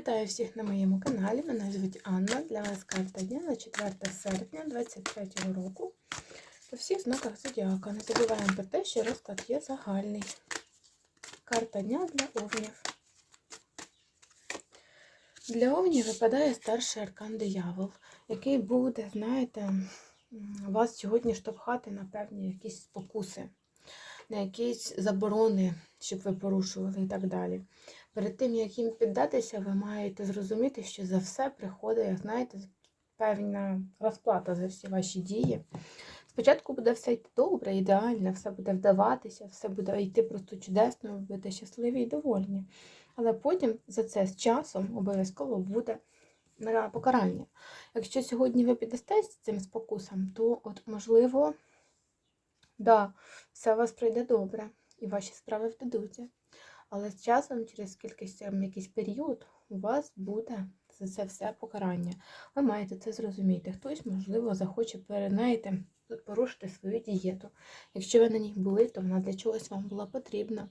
Вітаю всіх на моєму каналі. Мене звуть Анна. Для вас карта дня на 4 серпня 2023 року. По всіх знаках зодіака. Не забуваємо про те, що розклад є загальний. Карта дня для овнів. Для овнів випадає старший аркан диявол, який буде, знаєте, вас сьогодні штовхати на певні якісь спокуси, на якісь заборони, щоб ви порушували і так далі. Перед тим, як їм піддатися, ви маєте зрозуміти, що за все приходить, знаєте, певна розплата за всі ваші дії. Спочатку буде все йти добре, ідеально, все буде вдаватися, все буде йти просто чудесно, ви будете щасливі і довольні. Але потім за це з часом обов'язково буде покарання. Якщо сьогодні ви піддастесь цим спокусам, то от можливо, да, все у вас пройде добре, і ваші справи вдадуться. Але з часом, через кількись там, якийсь період, у вас буде за це все покарання. Ви маєте це зрозуміти. Хтось, можливо, захоче знаєте, порушити свою дієту. Якщо ви на ній були, то вона для чогось вам була потрібна.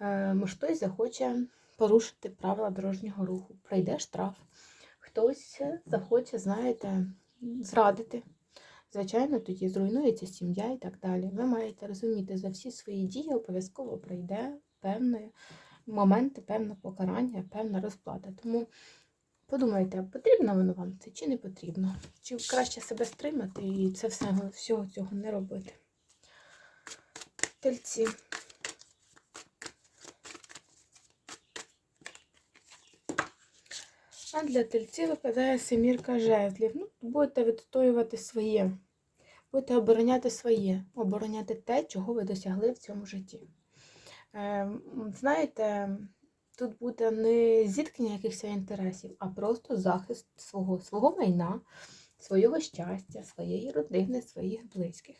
Е, Хтось захоче порушити правила дорожнього руху, пройде штраф. Хтось захоче, знаєте, зрадити. Звичайно, тоді зруйнується сім'я і так далі. Ви маєте розуміти, за всі свої дії обов'язково прийде певні моменти, певне покарання, певна розплата. Тому подумайте, потрібно воно вам це чи не потрібно? Чи краще себе стримати і це все, всього цього не робити? Тельці. А для тельців випадає семірка жезлів. Ну, будете відстоювати своє, будете обороняти своє, обороняти те, чого ви досягли в цьому житті. Е, знаєте, тут буде не зіткнення якихось інтересів, а просто захист свого, свого майна, свого щастя, своєї родини, своїх близьких.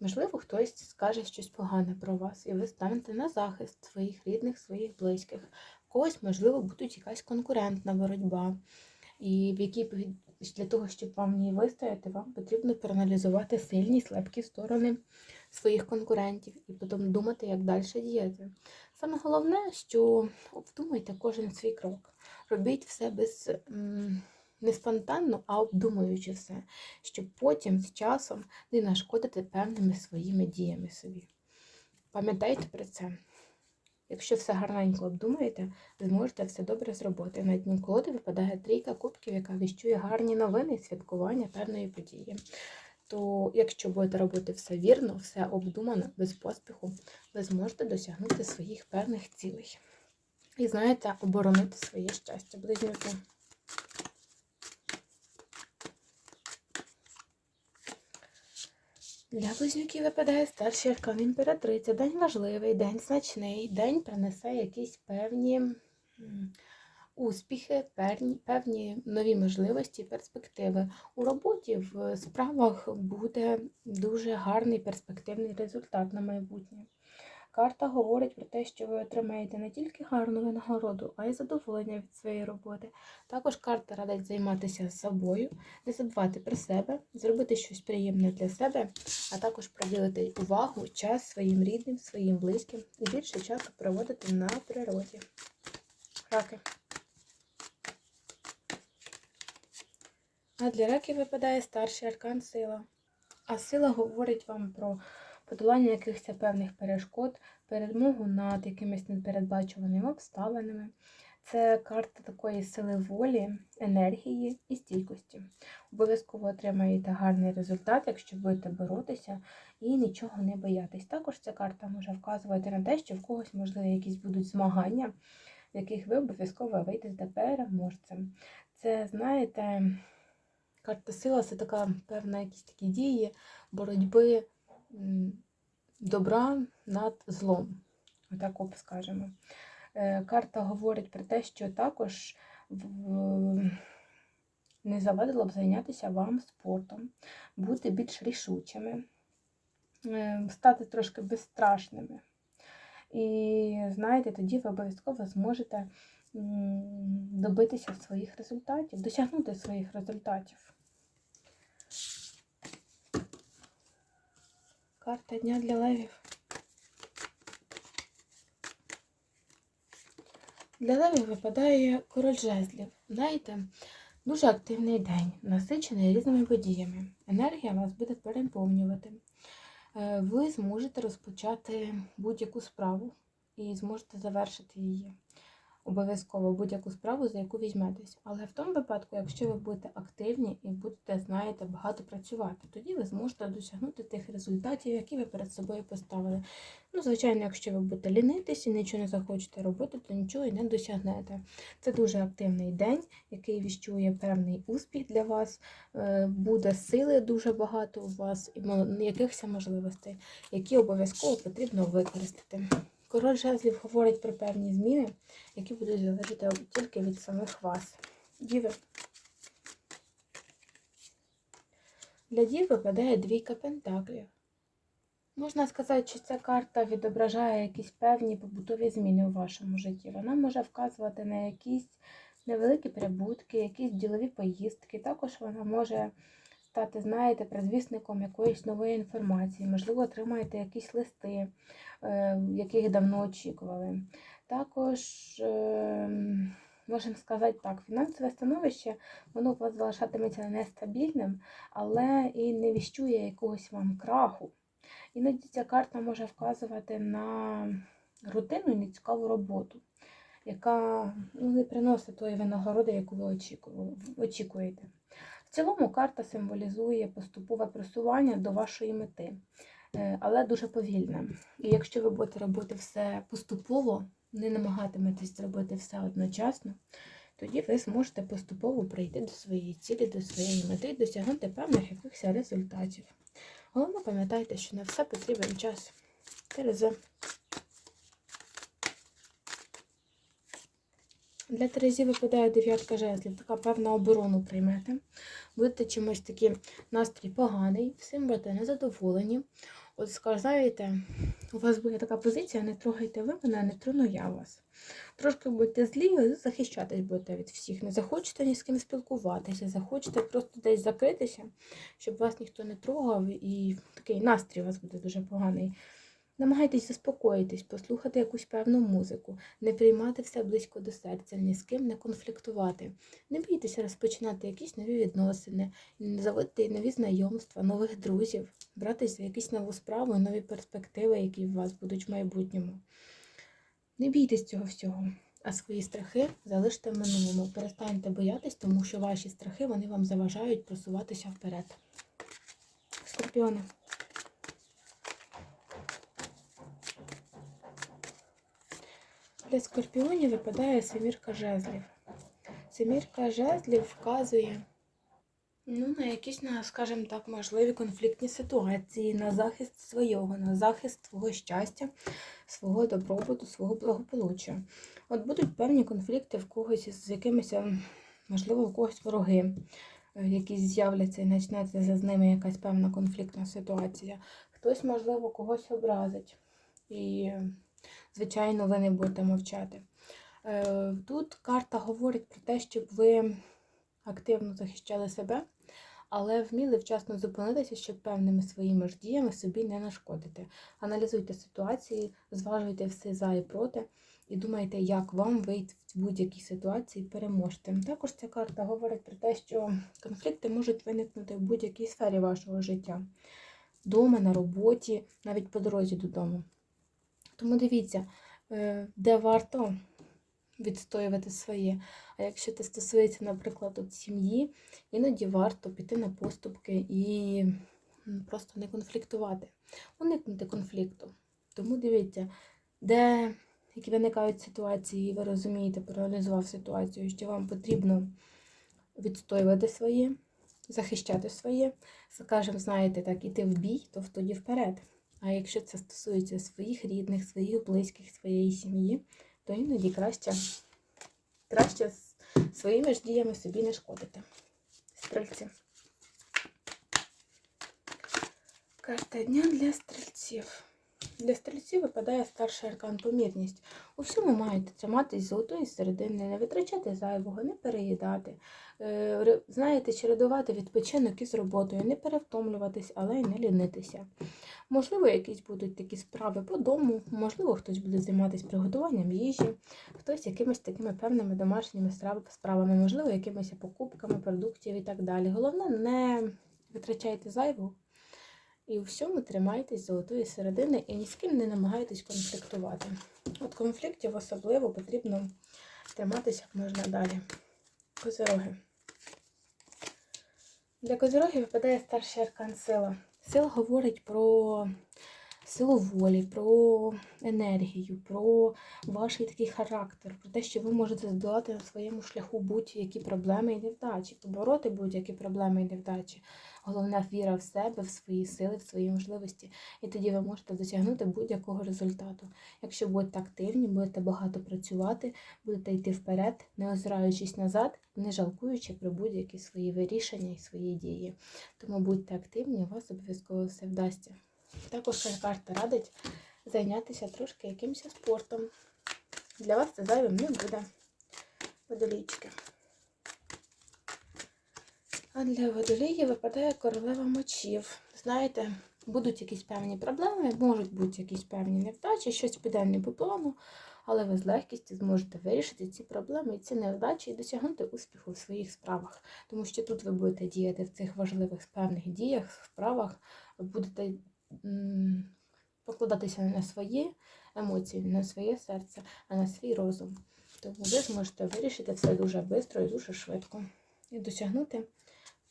Можливо, хтось скаже щось погане про вас, і ви станете на захист своїх рідних, своїх близьких. Когось, можливо, буде якась конкурентна боротьба, і в якій для того, щоб вам в ній вистояти, вам потрібно проаналізувати сильні і слабкі сторони своїх конкурентів і потім думати, як далі діяти. Саме головне, що обдумайте кожен свій крок. Робіть все без не спонтанно, а обдумуючи все, щоб потім з часом не нашкодити певними своїми діями собі. Пам'ятайте про це. Якщо все гарненько обдумаєте, зможете все добре зробити. На дні колоди випадає трійка кубків, яка віщує гарні новини і святкування певної події. То, якщо будете робити все вірно, все обдумано, без поспіху, ви зможете досягнути своїх певних цілей. І знаєте, оборонити своє щастя, близнюки. Для близнюків випадає старший аркан імператриця. День важливий, день значний, день принесе якісь певні успіхи, певні, нові можливості, перспективи. У роботі в справах буде дуже гарний перспективний результат на майбутнє. Карта говорить про те, що ви отримаєте не тільки гарну винагороду, а й задоволення від своєї роботи. Також карта радить займатися собою, не забувати про себе, зробити щось приємне для себе, а також приділити увагу, час своїм рідним, своїм близьким і більше часу проводити на природі. Раки. А для раків випадає старший аркан сила. А сила говорить вам про подолання якихось певних перешкод, перемогу над якимись непередбачуваними обставинами. Це карта такої сили волі, енергії і стійкості. Обов'язково отримаєте гарний результат, якщо будете боротися і нічого не боятись. Також ця карта може вказувати на те, що в когось, можливо, якісь будуть змагання, в яких ви обов'язково вийдете переможцем. Це, знаєте, карта сила це така певна якісь такі дії, боротьби добра над злом. Отак от скажемо. Е, карта говорить про те, що також не завадило б зайнятися вам спортом, бути більш рішучими, е, стати трошки безстрашними. І знаєте, тоді ви обов'язково зможете добитися своїх результатів, досягнути своїх результатів. Карта дня для левів. Для левів випадає король жезлів. Знаєте, дуже активний день, насичений різними подіями. Енергія вас буде переповнювати. Е, Ви зможете розпочати будь-яку справу і зможете завершити її. Обов'язково будь-яку справу, за яку візьметесь. Але в тому випадку, якщо ви будете активні і будете, знаєте, багато працювати, тоді ви зможете досягнути тих результатів, які ви перед собою поставили. Ну, звичайно, якщо ви будете лінитись і нічого не захочете робити, то нічого і не досягнете. Це дуже активний день, який віщує певний успіх для вас. Е, Буде сили дуже багато у вас і якихось можливостей, які обов'язково потрібно використати. Король жезлів говорить про певні зміни, які будуть залежати тільки від самих вас. Діви. Для дів випадає двійка пентаклів. Можна сказати, що ця карта відображає якісь певні побутові зміни у вашому житті. Вона може вказувати на якісь невеликі прибутки, якісь ділові поїздки. Також вона може стати, знаєте, предвісником якоїсь нової інформації. Можливо, отримаєте якісь листи, е, яких давно очікували. Також, е, можемо сказати так, фінансове становище, воно у вас залишатиметься нестабільним, але і не віщує якогось вам краху. Іноді ця карта може вказувати на рутинну і нецікаву роботу, яка ну, не приносить тої винагороди, яку ви очікуєте. Цілому карта символізує поступове просування до вашої мети, е, але дуже повільне. І якщо ви будете робити все поступово, не намагатиметесь зробити все одночасно, тоді ви зможете поступово прийти до своєї цілі, до своєї мети і досягнути певних якихось результатів. Головне, пам'ятайте, що на все потрібен час. Терези. Для Терезі випадає дев'ятка жезлів, така певна оборону приймете. Будете чимось такий настрій поганий, всім будете незадоволені. От сказаєте, у вас буде така позиція, не трогайте ви мене, не трону я вас. Трошки будете злі, захищатись будете від всіх. Не захочете ні з ким спілкуватися, захочете просто десь закритися, щоб вас ніхто не трогав, і такий настрій у вас буде дуже поганий. Намагайтесь заспокоїтись, послухати якусь певну музику, не приймати все близько до серця, ні з ким не конфліктувати. Не бійтеся розпочинати якісь нові відносини, заводити нові знайомства, нових друзів, братись за якусь нову справу і нові перспективи, які у вас будуть в майбутньому. Не бійтесь цього всього, а свої страхи залиште в минулому. Перестаньте боятись, тому що ваші страхи вони вам заважають просуватися вперед. Скорпіони. Для скорпіонів випадає семірка жезлів. Семірка жезлів вказує ну, на якісь, на, скажімо так, можливі конфліктні ситуації, на захист свого, на захист свого щастя, свого добробуту, свого благополуччя. От будуть певні конфлікти в когось з якимись, можливо, у когось вороги, е, які з'являться і почнеться з ними якась певна конфліктна ситуація. Хтось, можливо, когось образить. І, звичайно, ви не будете мовчати. Е, Тут карта говорить про те, щоб ви активно захищали себе, але вміли вчасно зупинитися, щоб певними своїми ж діями собі не нашкодити. Аналізуйте ситуації, зважуйте все за і проти, і думайте, як вам вийти в будь-якій ситуації переможти. Також ця карта говорить про те, що конфлікти можуть виникнути в будь-якій сфері вашого життя. Дома, на роботі, навіть по дорозі додому. Тому дивіться, е, де варто відстоювати своє. А якщо це стосується, наприклад, от сім'ї, іноді варто піти на поступки і просто не конфліктувати, уникнути конфлікту. Тому дивіться, де які виникають ситуації, і ви розумієте, проаналізував ситуацію, що вам потрібно відстоювати своє, захищати своє, скажімо, знаєте, так, іти в бій, то тоді вперед. А якщо це стосується своїх рідних, своїх близьких, своєї сім'ї, то іноді краще, краще своїми ж діями собі не шкодити. Стрільці. Карта дня для стрільців. Для стрільців випадає старший аркан помірність. У всьому маєте триматись золотої середини, не витрачати зайвого, не переїдати. Е, Знаєте, чередувати відпочинок із роботою, не перевтомлюватись, але й не лінитися. Можливо, якісь будуть такі справи по дому, можливо, хтось буде займатися приготуванням їжі, хтось якимись такими певними домашніми справами, можливо, якимись покупками продуктів і так далі. Головне, не витрачайте зайву і у всьому тримайтесь золотої середини і ні з ким не намагайтесь конфліктувати. От конфліктів особливо потрібно триматися як можна далі. Козироги. Для козирогів випадає старший аркан сила. Сила говорить про силу волі, про енергію, про ваш такий характер, про те, що ви можете здолати на своєму шляху будь-які проблеми і невдачі, побороти будь-які проблеми і невдачі. Головна віра в себе, в свої сили, в свої можливості. І тоді ви можете досягнути будь-якого результату. Якщо будете активні, будете багато працювати, будете йти вперед, не озираючись назад, не жалкуючи про будь-які свої вирішення і свої дії. Тому будьте активні, у вас обов'язково все вдасться. Також карта радить зайнятися трошки якимось спортом. Для вас це зайвим не буде. Водолійчики. А для водолії випадає королева мечів. Знаєте, будуть якісь певні проблеми, можуть бути якісь певні невдачі, щось піде не по плану, але ви з легкістю зможете вирішити ці проблеми і ці невдачі і досягнути успіху в своїх справах. Тому що тут ви будете діяти в цих важливих певних діях, справах, будете покладатися не на свої емоції, не на своє серце, а на свій розум. Тому ви зможете вирішити все дуже швидко і дуже швидко і досягнути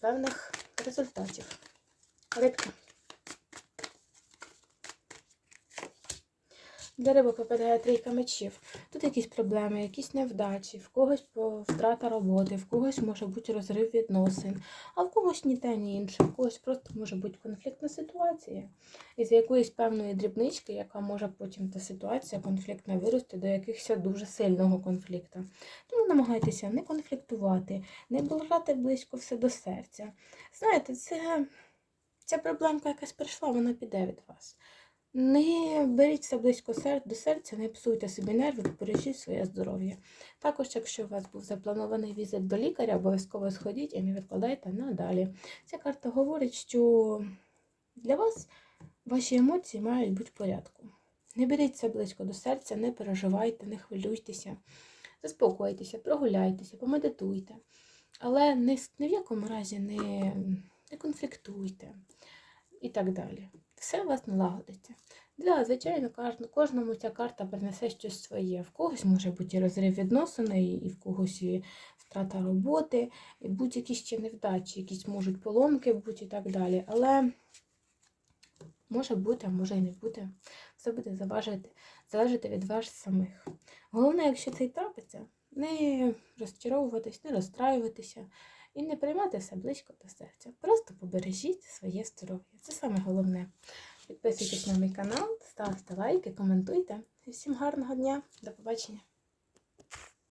певних результатів. Рибки. Для рибок випадає трійка мечів. Тут якісь проблеми, якісь невдачі, в когось втрата роботи, в когось може бути розрив відносин, а в когось ні те, ні інше, в когось просто може бути конфліктна ситуація. Із якоїсь певної дрібнички, яка може потім та ситуація конфліктна вирости до якихось дуже сильного конфлікту. Тому намагайтеся не конфліктувати, не брати близько все до серця. Знаєте, це, ця проблемка якась прийшла, вона піде від вас. Не беріть все близько до серця, не псуйте собі нерви, бережіть своє здоров'я. Також, якщо у вас був запланований візит до лікаря, обов'язково сходіть і не відкладайте надалі. Ця карта говорить, що для вас ваші емоції мають бути в порядку. Не беріть це близько до серця, не переживайте, не хвилюйтеся, заспокойтеся, прогуляйтеся, помедитуйте. Але ні в якому разі не, не конфліктуйте і так далі. Все у вас налагодиться. Да, звичайно, кожному ця карта принесе щось своє. В когось може бути розрив відносин, і і в когось і втрата роботи, і будь-які ще невдачі, якісь можуть поломки бути і так далі. Але може бути, а може і не бути. Все буде заважити, залежати від вас самих. Головне, якщо це й трапиться, не розчаровуватись, не розстраюватися і не приймати все близько до серця. Просто побережіть своє здоров'я. Це саме головне. Підписуйтесь на мій канал, ставте лайки, коментуйте. І всім гарного дня. До побачення!